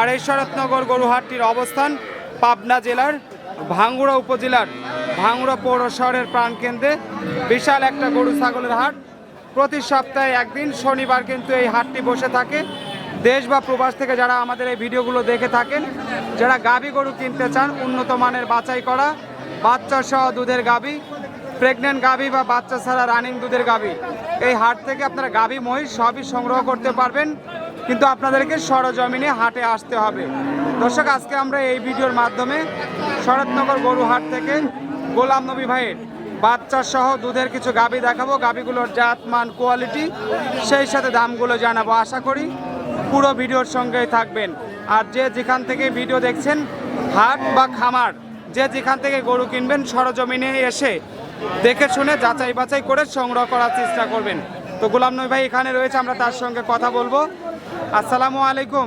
আর এই শরৎনগর গরুহাটটির অবস্থান পাবনা জেলার ভাঙ্গুড়া উপজেলার ভাঙ্গুড়া পৌর শহরের প্রাণকেন্দ্রে। বিশাল একটা গরু ছাগলের হাট। প্রতি সপ্তাহে একদিন, শনিবার কিন্তু এই হাটটি বসে থাকে। দেশ বা প্রবাস থেকে যারা আমাদের এই ভিডিওগুলো দেখে থাকেন, যারা গাভী গরু কিনতে চান, উন্নত মানের বাছাই করা, বাচ্চা সহ দুধের গাভী প্রেগনেন্ট গাভী বা বাচ্চা ছাড়া রানিং দুধের গাভী, এই হাট থেকে আপনারা গাভী, মহিষ সবই সংগ্রহ করতে পারবেন। কিন্তু আপনাদেরকে সরজমিনে হাটে আসতে হবে। দর্শক, আজকে আমরা এই ভিডিওর মাধ্যমে শরৎনগর গরু হাট থেকে গোলাম নবী ভাইয়ের বাচ্চা সহ দুধের কিছু গাবি দেখাবো। গাভীগুলোর জাত, মান, কোয়ালিটি, সেই সাথে দামগুলো জানাব। আশা করি পুরো ভিডিওর সঙ্গেই থাকবেন। আর যে যেখান থেকে ভিডিও দেখছেন, হাট বা খামার, যে যেখান থেকে গরু কিনবেন, সরজমিনে এসে দেখে শুনে যাচাই বাছাই করে সংগ্রহ করার চেষ্টা করবেন। তো গোলাম নবী ভাই এখানে রয়েছে, আমরা তার সঙ্গে কথা বলব। আসসালামু আলাইকুম।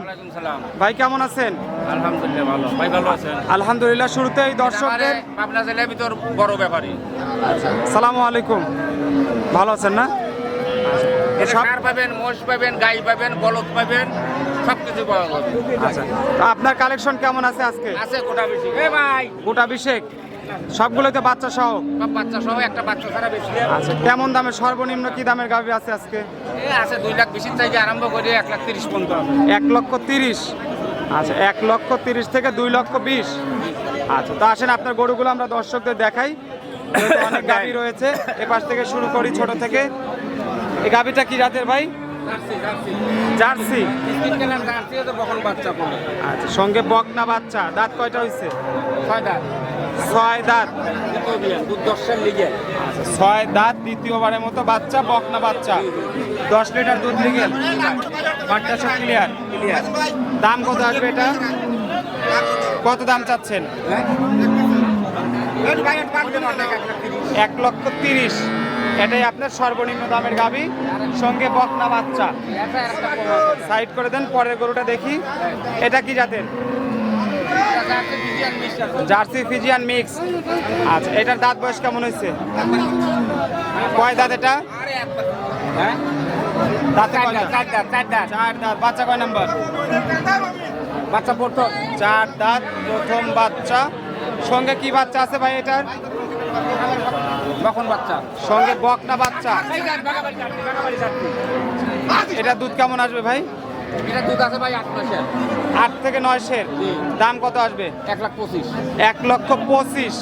ভাই কেমন আছেন? আলহামদুলিল্লাহ ভালো। ভাই ভালো আছেন? আলহামদুলিল্লাহ শুরুতেই দর্শকদের পাবনা জেলার ভিতর বড় ব্যাপারী। সালামু আলাইকুম। ভালো আছেন না? সার পাবেন মোষ পাবেন গাই পাবেন বলদ পাবেন সব কিছু পাওয়া যাবে। আচ্ছা। তো আপনার কালেকশন কেমন আছে আজকে? আছে গোটা বেশি এ ভাই! গোটা বিশেক? সবগুলোতে বাচ্চা সহ? সব বাচ্চা সহ একটা বাচ্চা ছাড়া বেশি আচ্ছা কেমন দামে সর্বনিম্ন কি দামের গাভী আছে আজকে? আছে দুই লাখ বেশির থেকে আরম্ভ করে এক লাখ তিরিশ পর্যন্ত এক লক্ষ তিরিশ? আচ্ছা এক লক্ষ তিরিশ থেকে দুই লক্ষ বিশ? আচ্ছা তো আসেন আপনার গরুগুলো আমরা দর্শকদের দেখাই। অনেক গাভী রয়েছে এ পাশ থেকে শুরু করি ছোট থেকে। এই গাভীটা কি রাতের ভাই? জার্সি আচ্ছা সঙ্গে বকনা বাচ্চা। দাঁত কয়টা হয়েছে ছয় দাঁত ছয় দাঁত। ছয় দাঁত দ্বিতীয়বারের মতো বাচ্চা বকনা বাচ্চা? দশ লিটার দুধ লিগেল বাচ্চা সব ক্লিয়ার ক্লিয়ার দাম কত আসবে এটা? কত দাম চাচ্ছেন? এক লক্ষ তিরিশ। এটাই আপনার সর্বনিম্ন দামের গাবি। সঙ্গে বকনা বাচ্চা। সাইড করে দেন, পরের গরুটা দেখি। এটা কি জাতের? Jersey Friesian mix. আচ্ছা এটার দাঁত বয়স কেমন হয়েছে? কয় দাঁত এটা? হ্যাঁ? দাঁতে কয় দাঁত? চার দাঁত চার দাঁত। চার দাঁত। বাচ্চা কয় নাম্বার? বাচ্চা পড়তো চার দাঁত প্রথম বাচ্চা। সঙ্গে কি বাচ্চা আছে ভাই এটার? কখন বাচ্চা। সঙ্গে বকনা বাচ্চা। এটা দুধ কেমন আসবে ভাই? এটা দুধ আছে ভাই আট মাসের আট থেকে নয় জি। দাম কত আসবে? এক লাখ পঁচিশ। এক লক্ষ পঁচিশ।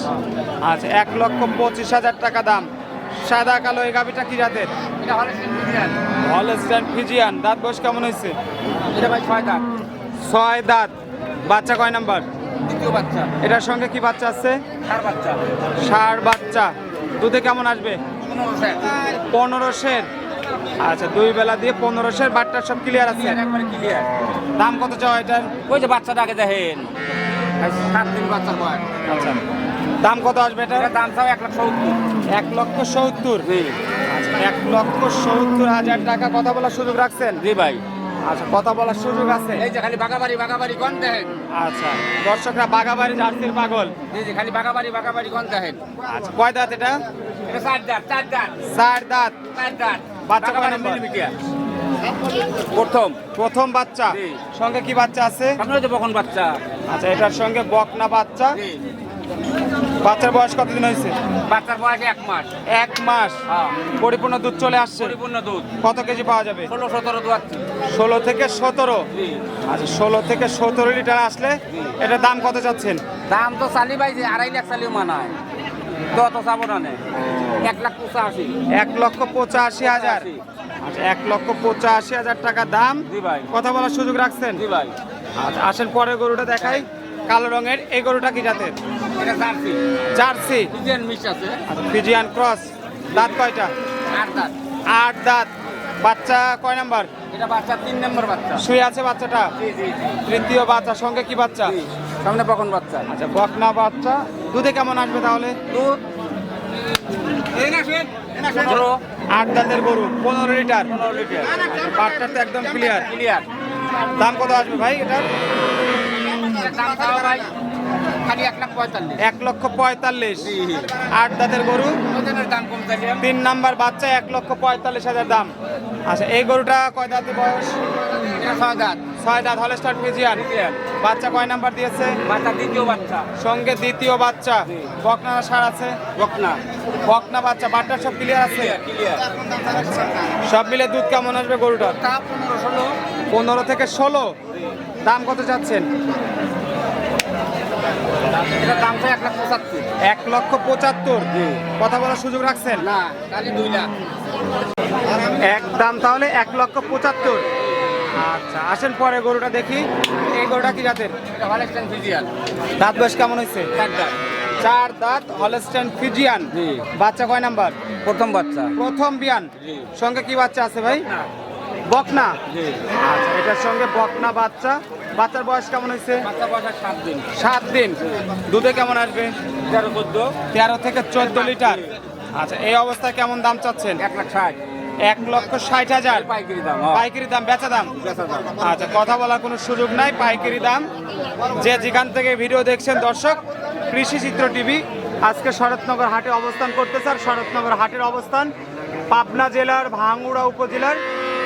আচ্ছা এক লক্ষ পঁচিশ হাজার টাকা দাম। সাদা কালো এই গাভিটা কি জাতের? এটা হলে হলস্টাইন ফিজিয়ান দাঁত বয়স কেমন হয়েছে? এটা ভাই ছয় দাঁত। ছয় দাঁত। বাচ্চা কয় নাম্বার? দ্বিতীয় বাচ্চা। এটার সঙ্গে কি বাচ্চা আছে? চার বাচ্চা। ষাঁড় বাচ্চা। দুধে কেমন আসবে? পনেরো সের। আচ্ছা দুই বেলা দিয়ে পনেরো সের বাটটা সব ক্লিয়ার আছে? একবারে ক্লিয়ার দাম কত চাও এটার? ওই যে বাচ্চাটাকে দেখেন। সাত দিন বাচ্চার বয়স। আচ্ছা দাম কত আসবে এটা দাম চাও এক লাখ সত্তর। এক লক্ষ সত্তর? আচ্ছা এক লক্ষ সত্তর হাজার টাকা কথা বলার সুযোগ রাখছেন? জি ভাই। আচ্ছা কথা বলার সুযোগ আছে? এই যে খালি বাগাবাড়ি বাগাবাড়ি কোন দেখেন। আচ্ছা দর্শকরা বাগাবাড়ি জার্সির পাগল। জি জি খালি বাগাবাড়ি বাগাবাড়ি কোন দেখেন। আচ্ছা কয় দাঁত এটা? এটা চার দাঁত চার দাঁত। চার দাঁত। চার দাঁত। বাচ্চা কয় নাম্বার? প্রথম। প্রথম বাচ্চা। সঙ্গে কি বাচ্চা আছে? বকন বাচ্চা। আচ্ছা এটার সঙ্গে বকনা বাচ্চা। বাচ্চার বয়স কতদিন হয়েছে? বাচ্চার বয়স এক মাস। এক মাস। হ্যাঁ। পরিপূর্ণ দুধ চলে আসছে? পরিপূর্ণ দুধ। কত কেজি পাওয়া যাবে? ষোলো সতেরো ষোলো থেকে সতেরো। আচ্ছা ষোলো থেকে সতেরো লিটার আসলে এটার দাম কত চাচ্ছেন? দাম তো চালি ভাই যে আড়াই লাখ চালিও মানায়। চাবো না এক লাখ পঁচাশি। এক লক্ষ পঁচাশি হাজার। আচ্ছা এক লক্ষ পঁচাশি হাজার টাকা দাম। জি ভাই। কথা বলার সুযোগ রাখছেন? জি ভাই। আচ্ছা আসেন পরের গরুটা দেখাই। কালো রঙের এই গরুটা কি জাতের? এটা জার্সি। জার্সি। ডিজাইন মিক্স আছে। Friesian cross. দাঁত কয়টা? আট দাঁত। আট দাঁত। বাচ্চা কয় নাম্বার? এটা বাচ্চা তিন নম্বর বাচ্চা। শুয়ে আছে বাচ্চাটা? জি জি তৃতীয় বাচ্চা সঙ্গে কি বাচ্চা। সামনে বকন বাচ্চা। আচ্ছা বকনা বাচ্চা। দুধে কেমন আসবে তাহলে? দুধ? আট দাঁতের গরু পনেরো লিটার। পনেরো লিটার। বাটটা তো একদম ক্লিয়ার ক্লিয়ার দাম কত আসবে ভাই এটার? এক লক্ষ পঁয়তাল্লিশ। আট দাঁতের গরু। তিন নাম্বার বাচ্চা এক লক্ষ পঁয়তাল্লিশ হাজার দাম। আচ্ছা এই গরুটা কয় দাঁতে বয়স? ছয় দাঁত। ছয় দাঁত হলস্টার ফিজিয়ান। বাচ্চা কয় নাম্বার দিয়েছে? বাচ্চা দ্বিতীয় বাচ্চা। সঙ্গে দ্বিতীয় বাচ্চা। বকনা সার আছে? বকনা। বকনা বাচ্চা বাটটা সব ক্লিয়ার আছে? সব মিলে দুধ কেমন আসবে গরুটার? পনেরো থেকে ষোলো। দাম কত চাচ্ছেন? এক লক্ষ পঁচাত্তর। কথা বলার সুযোগ রাখছেন? না দুই লাখ। এক দাম তাহলে এক লক্ষ পঁচাত্তর। আচ্ছা আসেন পরে গরুটা দেখি। এই গরুটা কি জাতের? দাঁত বয়স কেমন হয়েছে? চার দাঁত। চার দাঁত হলস্টেন ফিজিয়ান। বাচ্চা কয় নাম্বার? প্রথম বাচ্চা। প্রথম বিয়ান। সঙ্গে কি বাচ্চা আছে ভাই? বকনা। আচ্ছা এটার সঙ্গে বকনা বাচ্চা। বাচ্চার বয়স কেমন হয়েছে? বাচ্চা বয়স সাত দিন। সাত দিন। দুধে কেমন আসবে? তেরো থেকে চোদ্দ লিটার। আচ্ছা এই অবস্থায় কেমন দাম চাচ্ছেন? এক লাখ ষাট। এক লক্ষ ষাট হাজার। পাইকারি দাম। পাইকারি দাম বেচা দাম? বেচা দাম। আচ্ছা কথা বলার কোনো সুযোগ নাই পাইকারি দাম। যে যেখান থেকে ভিডিও দেখছেন দর্শক কৃষি চিত্র টিভি আজকে শরৎনগর হাটে অবস্থান করতেছে। আর শরৎনগর হাটের অবস্থান পাবনা জেলার ভাঙ্গুড়া উপজেলার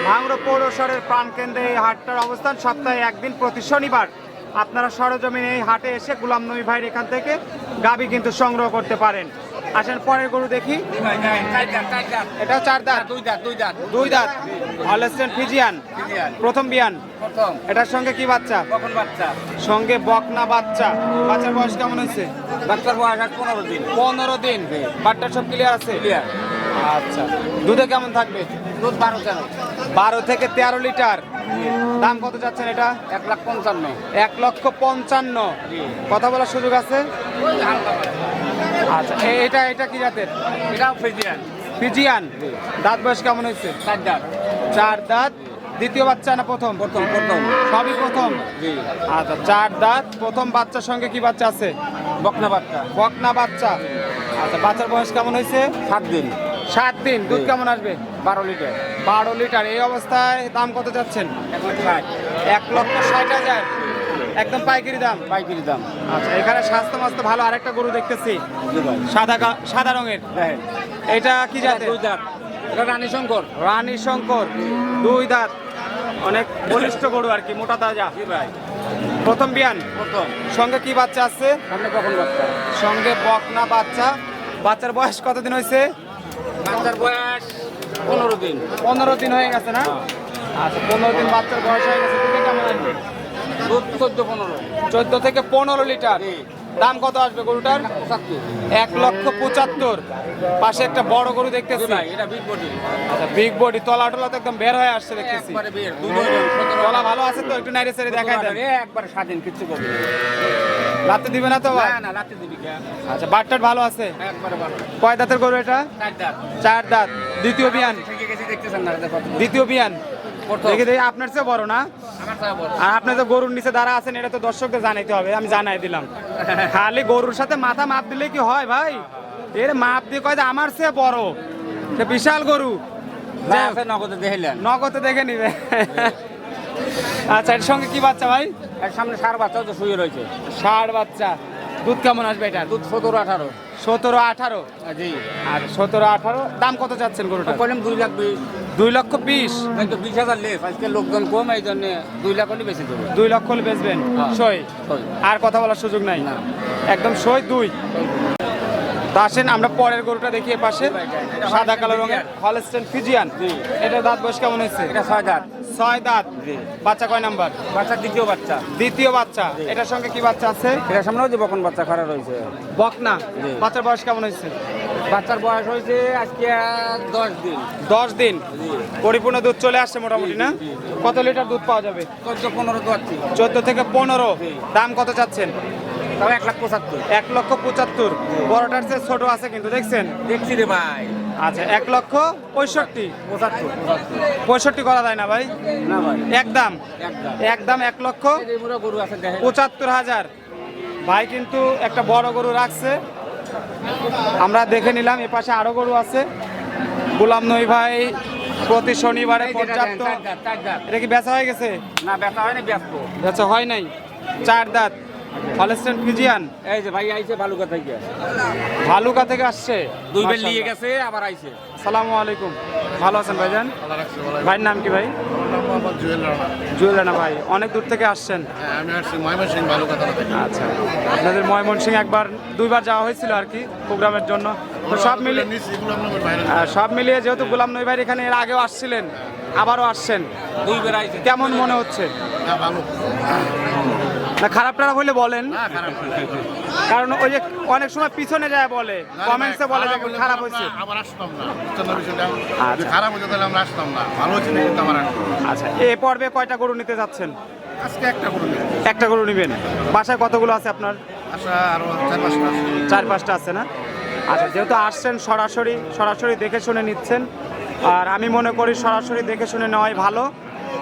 ভাঙ্গুড়া পৌরসরের প্রাণকেন্দ্রে এই হাটটার অবস্থান। সপ্তাহে একদিন প্রতি শনিবার আপনারা সরজমিনে এই হাটে এসে গুলাম নবী ভাইয়ের এখান থেকে গাবি কিন্তু সংগ্রহ করতে পারেন। আসেন পরের গরু দেখি। এটা চার দাঁত। দুই দাঁত। দুই দাঁত দুই দাঁত অলস্টেন ফিজিয়ান। প্রথম বিয়ান। প্রথম। এটার সঙ্গে কি বাচ্চা? কখন বাচ্চা? সঙ্গে বকনা বাচ্চা। বাচ্চার বয়স কেমন হয়েছে? বাচ্চার বয়স আর পনেরো দিন। পনেরো দিন। বাচ্চার সব ক্লিয়ার আছে? ক্লিয়ার আচ্ছা। দুধে কেমন থাকবে? দুধ বারো তেরো। বারো থেকে তেরো লিটার। দাম কত যাচ্ছেন এটা? এক লাখ পঞ্চান্ন। এক লক্ষ পঞ্চান্ন। কথা বলার সুযোগ আছে। আচ্ছা এটা এটা কি জাতের? এটাও ফিজিয়ান। ফিজিয়ান? দাঁত বয়স কেমন হয়েছে? চার দাঁত। চার দাঁত। দ্বিতীয় বাচ্চা না প্রথম? প্রথম প্রথম। সবই প্রথম? আচ্ছা চার দাঁত। প্রথম বাচ্চার সঙ্গে কি বাচ্চা আছে? বকনা বাচ্চা। বকনা বাচ্চা। আচ্ছা বাচ্চার বয়স কেমন হয়েছে? সাত দিন। সাত দিন। দুধ কেমন আসবে? বারো লিটার। বারো লিটার। এই অবস্থায় দাম কত যাচ্ছেন? এক লাখ ষাট। এক লক্ষ ষাট হাজার। একদম পাইকারি দাম। পাইকারি দাম। আচ্ছা এখানে স্বাস্থ্য মাস্ত ভালো আরেকটা গরু দেখতেছি। সাদা সাদা রঙের। এটা কি জাতের? দুই দাঁত। এটা রানী শঙ্কর। রানী শঙ্কর দুই দাঁত। অনেক বলিষ্ঠ গরু আর কি মোটা তাজা। ভাই। প্রথম বিয়ান? প্রথম। সঙ্গে কি বাচ্চা আছে? সামনে কখন বাচ্চা? সঙ্গে বকনা বাচ্চা। বাচ্চার বয়স কতদিন হয়েছে? বাচ্চার বয়স পনেরো দিন। পনেরো দিন হয়ে গেছে না? হ্যাঁ। আচ্ছা পনেরো দিন বাচ্চার বয়স হয়ে গেছে। কেমন আসবে দুধ চোদ্দ পনেরো। চোদ্দ থেকে পনেরো লিটার। দাম কত আসবে গরুটার? এক লক্ষ পঁচাত্তর। পাশে একটা বড় গরু দেখতেছি। বিগ বডি আচ্ছা তলা টলা তো একদম বের হয়ে আসছে দেখতেছি। ওজন সতেরো তলা ভালো আছে তো? একটু নাইরে সেরে দেখাই দেন। একবারে স্বাধীন কিচ্ছু করবে রাতে দিবে না তো? না রাতে দিবি আচ্ছা ভালো আছে? একবারে ভালো। কয় দাঁতের গরু এটা? চার দাঁত। চার দাঁত। দ্বিতীয় বিয়ান। দেখো। দ্বিতীয় বিয়ান। দেখে দেখি আপনার চেয়ে বড় না। আর আপনি তো গরুর নিচে দাঁড়া আছেন এটা তো দর্শকদের জানাইতে হবে আমি জানাই দিলাম। খালি গরুর সাথে মাথা মাপ দিলে কি হয় ভাই? এর মাপ দিয়ে কয় যে আমার চেয়ে বড়? সে বিশাল গরু। নগদে দেখলেন নগদে দেখে নিবে। আচ্ছা এর সঙ্গে কি বাচ্চা ভাই? এর সামনে সার বাচ্চা তো শুয়ে রয়েছে। ষাট বাচ্চা। দুধ কেমন আসবে এটা দুধ সতেরো আঠারো। সতেরো আঠারো? জি। আর সতেরো আঠারো? দাম কত চাচ্ছেন গরুটা কইলাম দুই লাখ বিশ। দুই লক্ষ বিশ। এই বিশ হাজার লেস আজকে লোকজন কম এই জন্য দুই লাখ হলে বেশি দেবো দুই লক্ষ হলে বেচবেন? হ্যাঁ। সই। আর কথা বলার সুযোগ নাই? না। একদম সই দুই। তো আসেন আমরা পরের গরুটা দেখি পাশে। সাদা কালো রঙের। Holstein Friesian. এটা দাঁত বয়স কেমন হয়েছে? এটা ছয় দাঁত। ছয় দাঁত। বাচ্চা কয় নাম্বার? বাচ্চার দ্বিতীয় বাচ্চা। দ্বিতীয় বাচ্চা। এটার সঙ্গে কি বাচ্চা আছে? এটার সামনেও যে বকন বাচ্চা খারাপ রয়েছে। বকনা। বাচ্চার বয়স কেমন হয়েছে? বাচ্চার বয়স হয়েছে আজকে দশ দিন। দশ দিন? পরিপূর্ণ দুধ চলে আসছে মোটামুটি না। কত লিটার দুধ পাওয়া যাবে? চোদ্দ পনেরো দোয়াচ্ছি চোদ্দ থেকে পনেরো। দাম কত চাচ্ছেন? তাও এক লাখ পঁচাত্তর। এক লক্ষ পঁচাত্তর। বড়টার চেয়ে ছোট আছে কিন্তু দেখছেন? দেখছি রে ভাই। আচ্ছা এক লক্ষ পঁয়ষট্টি। পঁচাত্তর পঁয়ষট্টি করা যায় না ভাই? না ভাই। একদম একদম এক লক্ষ পঁচাত্তর হাজার। ভাই কিন্তু একটা বড় গরু রাখছে। আমরা দেখে নিলাম এ পাশে আরও গরু আছে। গোলাম নই ভাই প্রতি শনিবারে পর্যাপ্ত। এটা কি বেচা হয়ে গেছে? না ব্যথা হয়নি ব্যস্ত। বেচা হয় নাই। চার দাঁত। Holstein Friesian? এই যে ভাই আইছে ভালুকা থেকে। ভালুকা থেকে আসছে। দুই বেল নিয়ে গেছে আবার আইছে। সালামু আলাইকুম। ভালো আছেন ভাইজান? ভাইয়ের নাম কি ভাই? জুয়েল রানা। জুয়েল রানা ভাই অনেক দূর থেকে আসছেন। হ্যাঁ আমি আসছি ময়মনসিং ভালো কথা আচ্ছা আপনাদের ময়মনসিং একবার দুইবার যাওয়া হয়েছিল আর কি প্রোগ্রামের জন্য। তো সব মিলিয়ে সব মিলিয়ে যেহেতু গোলাম নবী ভাই এখানে এর আগেও আসছিলেন আবারও আসছেন। দুই বের কেমন মনে হচ্ছে? ভালো। না খারাপ টারাপ হলে বলেন। না খারাপ না। কারণ ওই যে অনেক সময় পিছনে যায় বলে কমেন্টসে বলে যে খারাপ আমরা হয়েছে আবার আসতাম না। আচ্ছা। খারাপ হতো তাহলে আমরা আসতাম না। ভালো হচ্ছে না কিন্তু আমার আচ্ছা এ পর্বে কয়টা গরু নিতে যাচ্ছেন? আজকে একটা নিই একটা গরু নেবেন। বাসায় কতগুলো আছে আপনার? আশা আরও চার পাঁচটা আছে। চার পাঁচটা আছে না? আচ্ছা যেহেতু আসছেন সরাসরি সরাসরি দেখে শুনে নিচ্ছেন। আর আমি মনে করি সরাসরি দেখে শুনে নেওয়াই ভালো।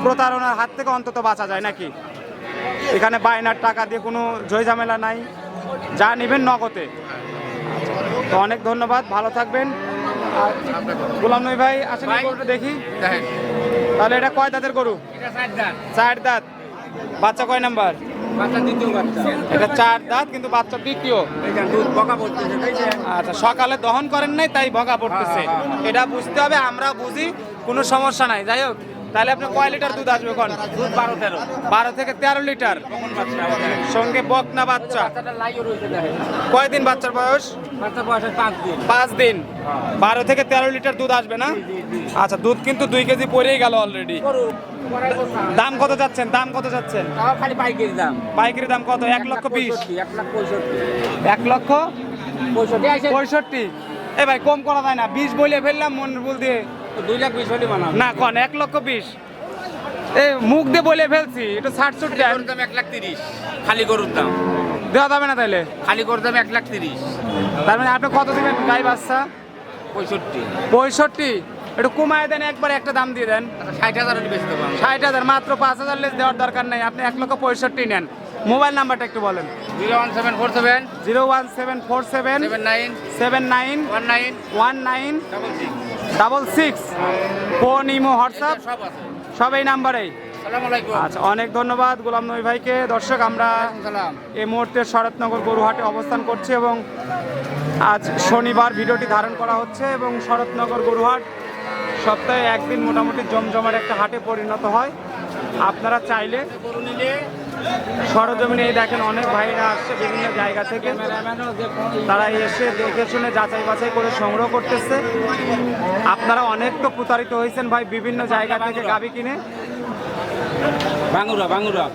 প্রতারণার হাত থেকে অন্তত বাঁচা যায় নাকি? এখানে বায়নার টাকা দিয়ে কোনো জয় ঝামেলা নাই। যা নেবেন নগদে। তো অনেক ধন্যবাদ ভালো থাকবেন। আর গোলাম নই ভাই আসেন গরুটা দেখি। তাহলে এটা কয় দাঁতের গরু? চার দাঁত। বাচ্চা কয় নাম্বার? এটা চার দাঁত কিন্তু বাচ্চা দ্বিতীয়। বকা আচ্ছা সকালে দহন করেন নাই তাই ভগা পড়তেছে। হ্যাঁ, হ্যাঁ, এটা বুঝতে হবে আমরা বুঝি কোনো সমস্যা নাই। যাই হোক তাহলে আপনি কয় লিটার দুধ আসবে কোন দুধ বারো তেরো। বারো থেকে তেরো লিটার। সঙ্গে বকনা বাচ্চা। কয়দিন বাচ্চার বয়স? পাঁচ দিন। বারো থেকে তেরো লিটার দুধ আসবে না? আচ্ছা দুধ কিন্তু দুই কেজি পরেই গেল অলরেডি। দাম কত যাচ্ছেন? দাম কত যাচ্ছেন? খালি পাইকারি দাম পাইকারি দাম কত? এক লক্ষ বিশ। এক লক্ষ পঁয়ষট্টি। এ ভাই কম করা যায় না। বিশ বলে ফেললাম মন বল দিয়ে। না কন এক লক্ষ বিশ। এ মুখ দিয়ে বলে ফেলছি একটু ষাট গরুর দাম এক লাখ তিরিশ। খালি গরুর দাম। দেওয়া যাবে না তাইলে খালি গরুর দাম এক লাখ তিরিশ। তার মানে আপনি কত দিবেন গাই বাচ্চা? পঁয়ষট্টি। পঁয়ষট্টি? একটু কমায় দেন একবার একটা দাম দিয়ে দেন। ষাট হাজার বেশি দেবো ষাট হাজার মাত্র পাঁচ হাজার লেস দেওয়ার দরকার নেই। আপনি এক লক্ষ পঁয়ষট্টি নেন। মোবাইল নাম্বারটা একটু বলেন। Zero one seven four seven. Zero one seven four seven. Seven nine. Seven nine. One nine. One nine. Double six. Double six phone imo WhatsApp সব এই নাম্বারেই? আচ্ছা অনেক ধন্যবাদ গোলাম নবী ভাইকে। দর্শক আমরা এই মুহূর্তে শরৎনগর গরুহাটে অবস্থান করছি এবং আজ শনিবার ভিডিওটি ধারণ করা হচ্ছে এবং শরৎনগর গরুহাট সপ্তাহে একদিন মোটামুটি জমজমার একটা হাটে পরিণত হয়। আপনারা চাইলে সরজমিনে দেখেন অনেক ভাইরা আসছে বিভিন্ন জায়গা থেকে। তারা এসে দেখে শুনে যাচাই বাছাই করে সংগ্রহ করতেছে। আপনারা অনেক তো প্রতারিত হয়েছেন ভাই বিভিন্ন জায়গা থেকে গাবি কিনে। বাঙুরা বাঙ্গুরা।